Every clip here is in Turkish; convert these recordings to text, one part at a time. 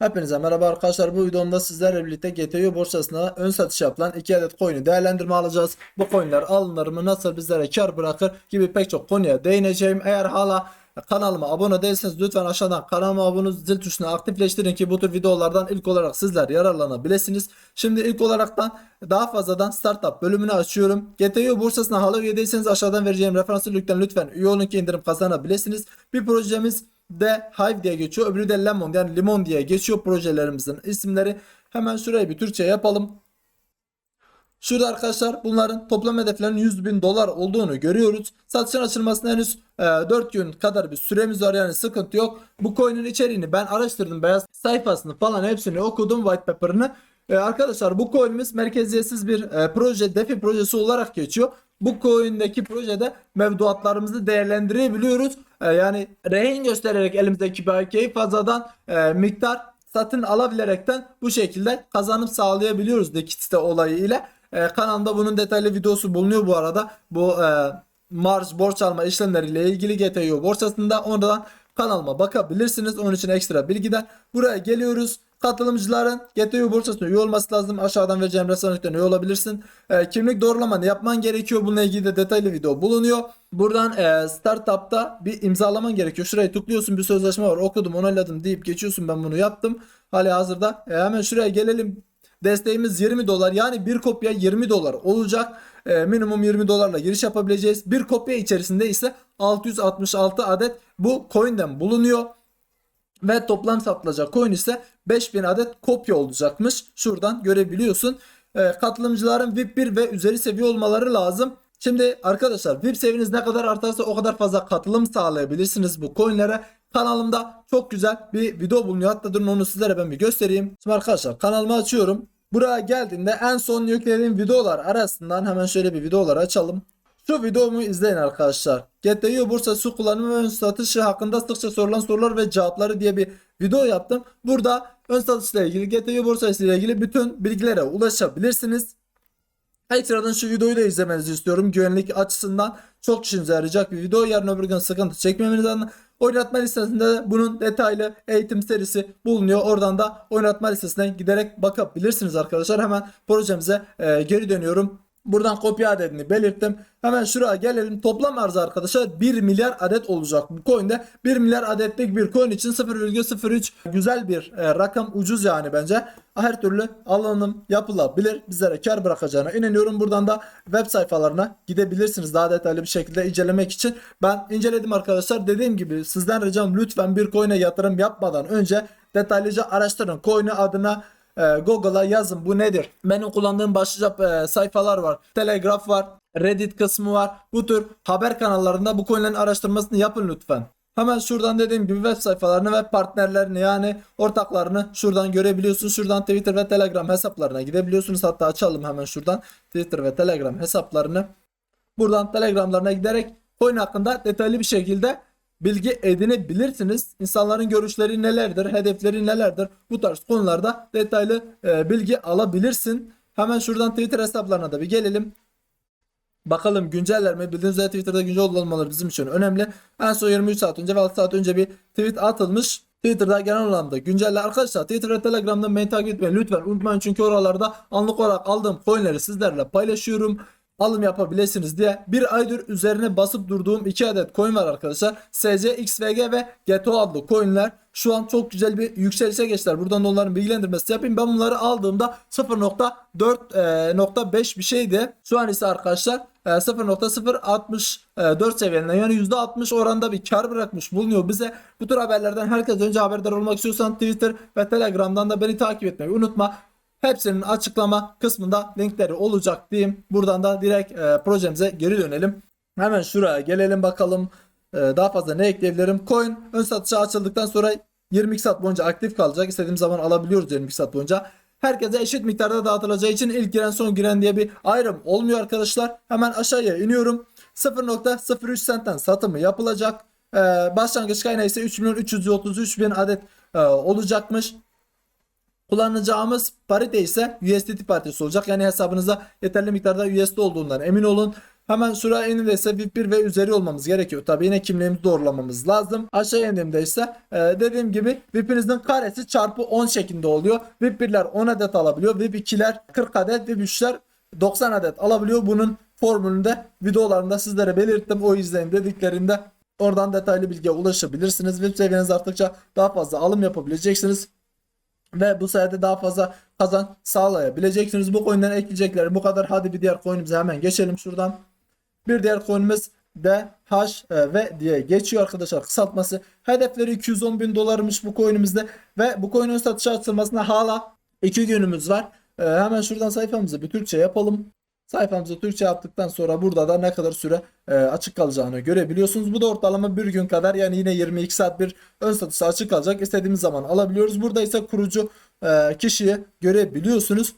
Hepinize merhaba arkadaşlar. Bu videomda sizlerle birlikte GTO borsasına ön satış yapılan 2 adet coin'i değerlendirme alacağız. Bu coin'ler alınır mı, nasıl bizlere kar bırakır gibi pek çok konuya değineceğim. Eğer hala kanalıma abone değilseniz lütfen aşağıdan kanalıma abone zil tuşunu aktifleştirin ki bu tür videolardan ilk olarak sizler yararlanabilirsiniz. Şimdi ilk olaraktan daha fazladan startup bölümünü açıyorum. GTO borsasına hala üye değilseniz aşağıdan vereceğim referansı linkten lütfen üye olun ki indirim kazanabilirsiniz. Bir projemiz de Hive diye geçiyor. Öbürü de Lemon yani limon diye geçiyor projelerimizin isimleri. Hemen şurayı bir Türkçe yapalım. Şurada arkadaşlar bunların toplam hedeflerinin 100 bin dolar olduğunu görüyoruz. Satışın açılmasına henüz e, 4 gün kadar bir süremiz var yani sıkıntı yok. Bu coin'in içeriğini ben araştırdım. Beyaz sayfasını falan hepsini okudum white paper'ını. E, arkadaşlar bu coin'imiz merkeziyetsiz bir e, proje, DeFi projesi olarak geçiyor. Bu coin'deki projede mevduatlarımızı değerlendirebiliyoruz. E, yani rehin göstererek elimizdeki bakiyeyi fazladan e, miktar satın alabilerekten bu şekilde kazanım sağlayabiliyoruz Dekit'te olayı ile. E, kanalımda bunun detaylı videosu bulunuyor bu arada. Bu e, Mars borç alma işlemleriyle ilgili GTO borsasında oradan kanalıma bakabilirsiniz. Onun için ekstra bilgiden buraya geliyoruz. Katılımcıların GTO borsasına üye olması lazım. Aşağıdan vereceğim referanlıktan üye olabilirsin. E, kimlik doğrulamanı yapman gerekiyor. Bununla ilgili de detaylı video bulunuyor. Buradan e, startup'ta bir imzalaman gerekiyor. Şuraya tıklıyorsun bir sözleşme var okudum onayladım deyip geçiyorsun ben bunu yaptım. Hali hazırda. E, hemen şuraya gelelim. Desteğimiz 20 dolar yani bir kopya 20 dolar olacak. E, minimum 20 dolarla giriş yapabileceğiz. Bir kopya içerisinde ise 666 adet bu coin'den bulunuyor. Ve toplam satılacak coin ise 5000 adet kopya olacakmış. Şuradan görebiliyorsun. E, katılımcıların VIP 1 ve üzeri seviye olmaları lazım. Şimdi arkadaşlar VIP seviyeniz ne kadar artarsa o kadar fazla katılım sağlayabilirsiniz bu coinlere. Kanalımda çok güzel bir video bulunuyor. Hatta durun onu sizlere ben bir göstereyim. Şimdi arkadaşlar kanalımı açıyorum. Buraya geldiğimde en son yüklediğim videolar arasından hemen şöyle bir videolar açalım. Şu videomu izleyin arkadaşlar. GTO borsa su kullanımı ve ön satışı hakkında sıkça sorulan sorular ve cevapları diye bir video yaptım. Burada ön satışla ilgili GTO borsası ile ilgili bütün bilgilere ulaşabilirsiniz. Ekstradan şu videoyu da izlemenizi istiyorum. Güvenlik açısından çok işinize yarayacak bir video. Yarın öbür gün sıkıntı çekmemeniz adına oynatma listesinde de bunun detaylı eğitim serisi bulunuyor. Oradan da oynatma listesine giderek bakabilirsiniz arkadaşlar. Hemen projemize e, geri dönüyorum. Buradan kopya adedini belirttim. Hemen şuraya gelelim. Toplam arzı arkadaşlar 1 milyar adet olacak bu coin'de. 1 milyar adetlik bir coin için 0,03 güzel bir e, rakam ucuz yani bence. Her türlü alınım yapılabilir. Bizlere kar bırakacağına inanıyorum. Buradan da web sayfalarına gidebilirsiniz daha detaylı bir şekilde incelemek için. Ben inceledim arkadaşlar. Dediğim gibi sizden ricam lütfen bir coin'e yatırım yapmadan önce detaylıca araştırın. Coin'i adına e, Google'a yazın bu nedir? Benim kullandığım başlıca e, sayfalar var. Telegraph var. Reddit kısmı var. Bu tür haber kanallarında bu konuların araştırmasını yapın lütfen. Hemen şuradan dediğim gibi web sayfalarını ve partnerlerini yani ortaklarını şuradan görebiliyorsunuz. Şuradan Twitter ve Telegram hesaplarına gidebiliyorsunuz. Hatta açalım hemen şuradan Twitter ve Telegram hesaplarını. Buradan Telegramlarına giderek coin hakkında detaylı bir şekilde bilgi edinebilirsiniz. İnsanların görüşleri nelerdir, hedefleri nelerdir? Bu tarz konularda detaylı e, bilgi alabilirsin. Hemen şuradan Twitter hesaplarına da bir gelelim. Bakalım günceller mi? Bildiğiniz üzere Twitter'da güncel olmaları bizim için önemli. En son 23 saat önce ve 6 saat önce bir tweet atılmış. Twitter'da genel anlamda güncelle arkadaşlar Twitter ve Telegram'da beni takip etmeyi lütfen unutmayın çünkü oralarda anlık olarak aldığım coinleri sizlerle paylaşıyorum alım yapabilirsiniz diye bir aydır üzerine basıp durduğum 2 adet coin var arkadaşlar. SC, XVG ve GETO adlı coinler şu an çok güzel bir yükselişe geçtiler. Buradan da onların bilgilendirmesi yapayım. Ben bunları aldığımda 0.4.5 bir şeydi. Şu an ise arkadaşlar 0.064 seviyelerinden yani %60 oranda bir kar bırakmış bulunuyor bize. Bu tür haberlerden herkes önce haberdar olmak istiyorsan Twitter ve Telegram'dan da beni takip etmeyi unutma. Hepsinin açıklama kısmında linkleri olacak diyeyim. Buradan da direkt e, projemize geri dönelim. Hemen şuraya gelelim bakalım. E, daha fazla ne ekleyebilirim? Coin ön satışa açıldıktan sonra 22 saat boyunca aktif kalacak. İstediğim zaman alabiliyoruz 22 saat boyunca. Herkese eşit miktarda dağıtılacağı için ilk giren son giren diye bir ayrım olmuyor arkadaşlar. Hemen aşağıya iniyorum. 0.03 centten satımı yapılacak. Ee, başlangıç kaynağı ise 3 milyon 333 bin adet e, olacakmış. Kullanacağımız parite ise USDT paritesi olacak. Yani hesabınıza yeterli miktarda USD olduğundan emin olun. Hemen şuraya indiğimde ise VIP 1 ve üzeri olmamız gerekiyor. Tabi yine kimliğimizi doğrulamamız lazım. Aşağı indiğimde ise e, dediğim gibi VIP'inizin karesi çarpı 10 şeklinde oluyor. VIP 1'ler 10 adet alabiliyor. VIP 2'ler 40 adet. VIP 3'ler 90 adet alabiliyor. Bunun formülünde videolarında sizlere belirttim. O izleyin dediklerinde oradan detaylı bilgiye ulaşabilirsiniz. VIP seviyeniz arttıkça daha fazla alım yapabileceksiniz. Ve bu sayede daha fazla kazan sağlayabileceksiniz. Bu coin'den ekleyecekleri bu kadar. Hadi bir diğer coin'imize hemen geçelim şuradan. Bir diğer coin'imiz de H ve diye geçiyor arkadaşlar kısaltması. Hedefleri 210 bin dolarmış bu coin'imizde ve bu coin'in satışa açılmasına hala 2 günümüz var. E, hemen şuradan sayfamızı bir Türkçe yapalım. Sayfamızı Türkçe yaptıktan sonra burada da ne kadar süre e, açık kalacağını görebiliyorsunuz. Bu da ortalama bir gün kadar yani yine 22 saat bir ön satışa açık kalacak. İstediğimiz zaman alabiliyoruz. Burada ise kurucu e, kişiyi görebiliyorsunuz.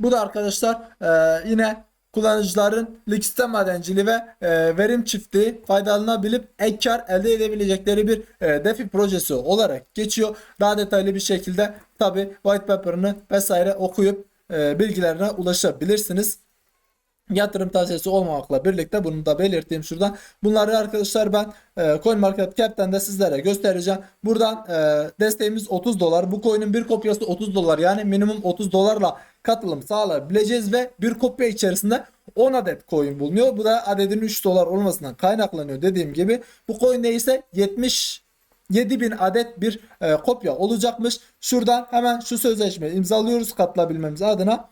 Bu da arkadaşlar e, yine kullanıcıların liste madenciliği ve e, verim çiftliği faydalanabilip ek kar elde edebilecekleri bir e, DeFi projesi olarak geçiyor. Daha detaylı bir şekilde tabi white paper'ını vesaire okuyup e, bilgilerine ulaşabilirsiniz. Yatırım tavsiyesi olmamakla birlikte bunu da belirteyim şuradan. Bunları arkadaşlar ben e, CoinMarketCap'ten de sizlere göstereceğim. Buradan e, desteğimiz 30 dolar. Bu coin'in bir kopyası 30 dolar. Yani minimum 30 dolarla katılım sağlayabileceğiz ve bir kopya içerisinde 10 adet coin bulunuyor. Bu da adedin 3 dolar olmasından kaynaklanıyor dediğim gibi. Bu coin'de ise 70 7000 adet bir e, kopya olacakmış. Şuradan hemen şu sözleşmeyi imzalıyoruz katılabilmemiz adına.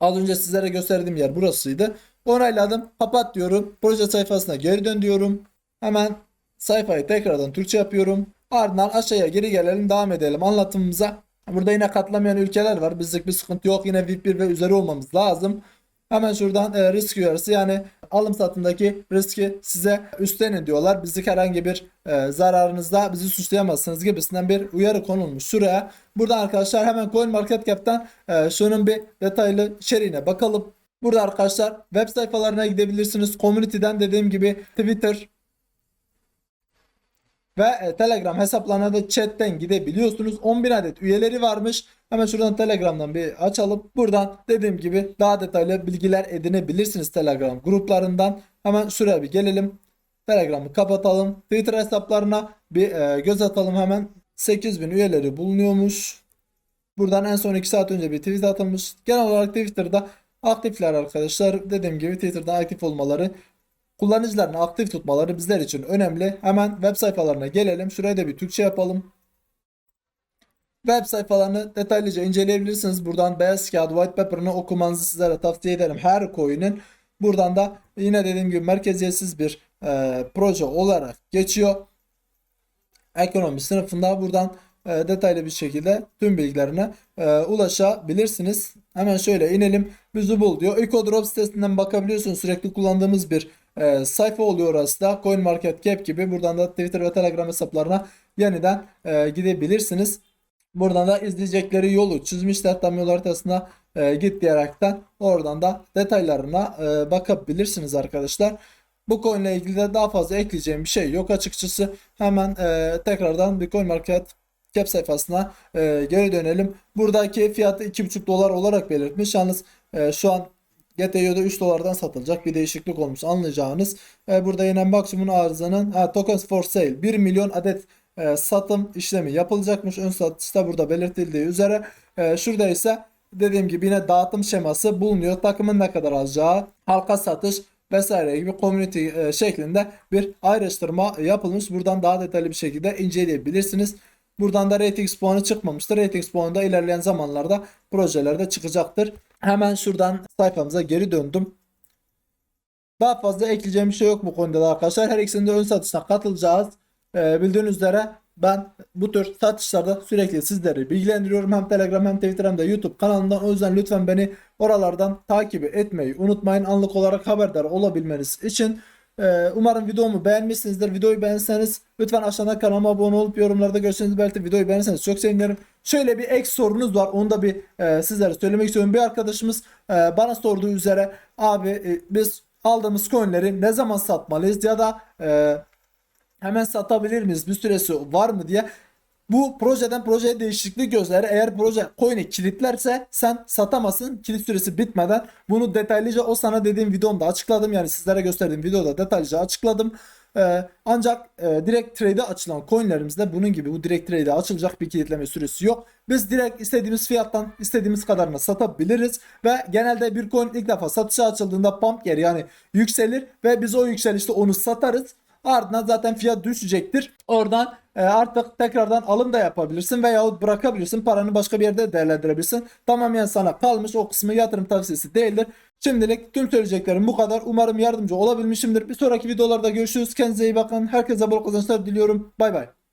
Az önce sizlere gösterdiğim yer burasıydı. Onayladım. Kapat diyorum. Proje sayfasına geri dön diyorum. Hemen sayfayı tekrardan Türkçe yapıyorum. Ardından aşağıya geri gelelim. Devam edelim anlatımımıza. Burada yine katlamayan ülkeler var. Bizlik bir sıkıntı yok. Yine VIP 1 ve üzeri olmamız lazım. Hemen şuradan e, risk uyarısı yani alım satımdaki riski size üstlenin diyorlar. Bizlik herhangi bir e, zararınızda bizi suçlayamazsınız gibisinden bir uyarı konulmuş şuraya. Buradan arkadaşlar hemen CoinMarketCap'ten e, şunun bir detaylı içeriğine bakalım. Burada arkadaşlar web sayfalarına gidebilirsiniz. Community'den dediğim gibi Twitter, ve e, Telegram hesaplarına da chatten gidebiliyorsunuz. 10.000 adet üyeleri varmış. Hemen şuradan Telegram'dan bir açalım. Buradan dediğim gibi daha detaylı bilgiler edinebilirsiniz Telegram gruplarından. Hemen şuraya bir gelelim. Telegram'ı kapatalım. Twitter hesaplarına bir e, göz atalım hemen. 8000 üyeleri bulunuyormuş. Buradan en son 2 saat önce bir tweet atılmış. Genel olarak Twitter'da aktifler arkadaşlar. Dediğim gibi Twitter'da aktif olmaları kullanıcılarını aktif tutmaları bizler için önemli. Hemen web sayfalarına gelelim. Şuraya da bir Türkçe yapalım. Web sayfalarını detaylıca inceleyebilirsiniz. Buradan beyaz kağıt white paper'ını okumanızı sizlere tavsiye ederim. Her coin'in buradan da yine dediğim gibi merkeziyetsiz bir e, proje olarak geçiyor. Ekonomi sınıfında buradan e, detaylı bir şekilde tüm bilgilerine e, ulaşabilirsiniz. Hemen şöyle inelim. Bizi bul diyor. EcoDrop sitesinden bakabiliyorsunuz. Sürekli kullandığımız bir e, sayfa oluyor orası da. CoinMarketCap gibi. Buradan da Twitter ve Telegram hesaplarına yeniden e, gidebilirsiniz. Buradan da izleyecekleri yolu çizmişler. Tam yol haritasına e, git diyerekten oradan da detaylarına e, bakabilirsiniz arkadaşlar. Bu coin ilgili de daha fazla ekleyeceğim bir şey yok açıkçası. Hemen e, tekrardan bir CoinMarket Cap sayfasına e, geri dönelim. Buradaki fiyatı 2,5 dolar olarak belirtmiş. Yalnız e, şu an GTO'da 3 dolardan satılacak bir değişiklik olmuş anlayacağınız. E, burada yine maksimum arzının ha, tokens for sale 1 milyon adet e, satım işlemi yapılacakmış. Ön satışta burada belirtildiği üzere. E, şurada ise dediğim gibi yine dağıtım şeması bulunuyor. Takımın ne kadar alacağı, halka satış vesaire gibi community e, şeklinde bir ayrıştırma yapılmış. Buradan daha detaylı bir şekilde inceleyebilirsiniz. Buradan da ratings puanı çıkmamıştır. Ratings puanı da ilerleyen zamanlarda projelerde çıkacaktır. Hemen şuradan sayfamıza geri döndüm. Daha fazla ekleyeceğim bir şey yok bu konuda da arkadaşlar. Her ikisinde ön satışına katılacağız. Ee, bildiğiniz üzere ben bu tür satışlarda sürekli sizleri bilgilendiriyorum. Hem Telegram hem Twitter hem de YouTube kanalından. O yüzden lütfen beni oralardan takip etmeyi unutmayın. Anlık olarak haberdar olabilmeniz için. Ee, umarım videomu beğenmişsinizdir. Videoyu beğenseniz lütfen aşağıdan kanalıma abone olup yorumlarda görüşünüzü belirtip videoyu beğenirseniz çok sevinirim. Şöyle bir ek sorunuz var. Onu da bir e, sizlere söylemek istiyorum. Bir arkadaşımız e, bana sorduğu üzere abi e, biz aldığımız coinleri ne zaman satmalıyız ya da e, hemen satabilir miyiz? Bir süresi var mı diye Bu projeden projeye değişiklik gözleri eğer proje coin'i kilitlerse sen satamazsın kilit süresi bitmeden. Bunu detaylıca o sana dediğim videomda açıkladım. Yani sizlere gösterdiğim videoda detaylıca açıkladım. Ee, ancak e, direkt trade'e açılan coinlerimizde bunun gibi bu direkt trade'e açılacak bir kilitleme süresi yok. Biz direkt istediğimiz fiyattan istediğimiz kadarına satabiliriz ve genelde bir coin ilk defa satışa açıldığında pump yer yani yükselir ve biz o yükselişte onu satarız. Ardından zaten fiyat düşecektir. Oradan e, artık tekrardan alım da yapabilirsin veyahut bırakabilirsin. Paranı başka bir yerde değerlendirebilirsin. Tamamen sana kalmış o kısmı yatırım tavsiyesi değildir. Şimdilik tüm söyleyeceklerim bu kadar. Umarım yardımcı olabilmişimdir. Bir sonraki videolarda görüşürüz. Kendinize iyi bakın. Herkese bol kazançlar diliyorum. Bay bay.